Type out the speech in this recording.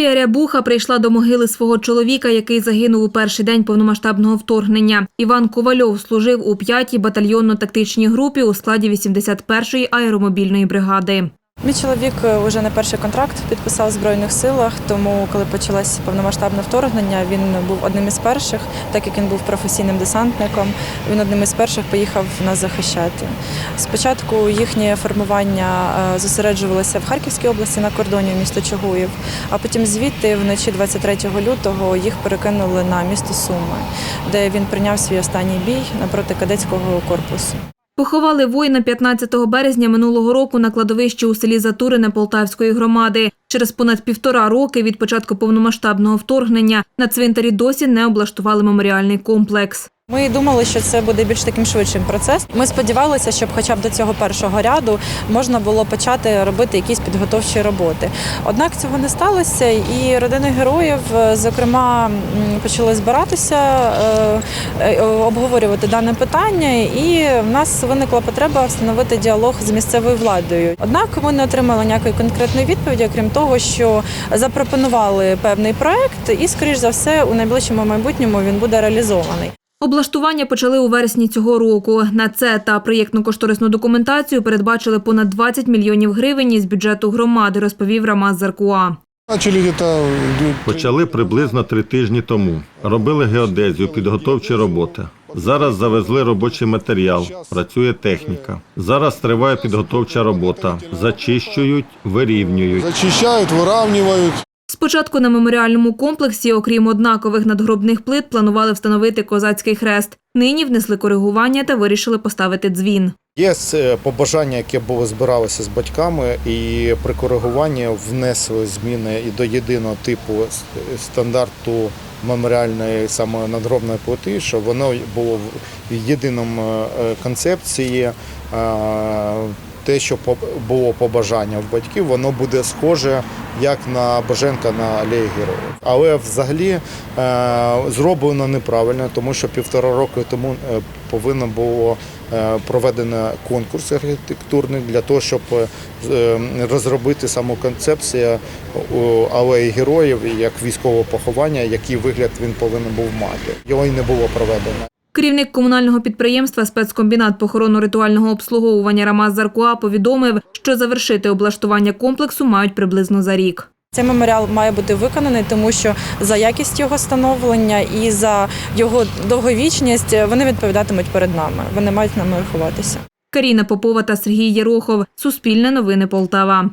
Юлія Рябуха прийшла до могили свого чоловіка, який загинув у перший день повномасштабного вторгнення. Іван Ковальов служив у 5-й батальйонно-тактичній групі у складі 81-ї аеромобільної бригади. Мій чоловік вже не перший контракт підписав в Збройних силах, тому коли почалось повномасштабне вторгнення, він був одним із перших, так як він був професійним десантником. Він одним із перших поїхав нас захищати. Спочатку їхнє формування е, зосереджувалося в Харківській області на кордоні місто Чугуїв, а потім звідти вночі 23 лютого їх перекинули на місто Суми, де він прийняв свій останній бій напроти кадетського корпусу. Поховали воїна 15 березня минулого року на кладовищі у селі Затурине Полтавської громади. Через понад півтора роки від початку повномасштабного вторгнення на цвинтарі досі не облаштували меморіальний комплекс. Ми думали, що це буде більш таким швидшим процес. Ми сподівалися, щоб хоча б до цього першого ряду можна було почати робити якісь підготовчі роботи. Однак цього не сталося, і родини героїв, е, зокрема, почали збиратися, е, е, обговорювати дане питання, і в нас виникла потреба встановити діалог з місцевою владою. Однак ми не отримали ніякої конкретної відповіді, окрім того, що запропонували певний проект, і, скоріш за все, у найближчому майбутньому він буде реалізований. Облаштування почали у вересні цього року. На це та проєктно-кошторисну документацію передбачили понад 20 мільйонів гривень із бюджету громади, розповів Рамаз Заркуа. Почали приблизно три тижні тому. Робили геодезію, підготовчі роботи. Зараз завезли робочий матеріал, працює техніка. Зараз триває підготовча робота. Зачищують, вирівнюють. зачищают, выравнивают. Спочатку на меморіальному комплексі, окрім однакових надгробних плит, планували встановити козацький хрест. Нині внесли коригування та вирішили поставити дзвін. Є е, побажання, яке було збиралося з батьками, і при коригуванні внесли зміни і до єдиного типу стандарту меморіальної саме надгробної плити, щоб воно було в єдиному е, концепції. Те, що було побажання в батьків, воно буде схоже як на Боженка на алеї героїв. Але взагалі е, зроблено неправильно, тому що півтора року тому е, повинно було е, проведено конкурс архітектурний для того, щоб розробити саму концепцію алеї героїв як військового поховання, який вигляд він повинен був мати. Його й не було проведено. Керівник комунального підприємства спецкомбінат похоронно-ритуального обслуговування Рамаз Заркуа повідомив, що завершити облаштування комплексу мають приблизно за рік. Цей меморіал має бути виконаний, тому що за якість його становлення і за його довговічність вони відповідатимуть перед нами. Вони мають нами рахуватися. Каріна Попова та Сергій Єрохов. Суспільне новини Полтава.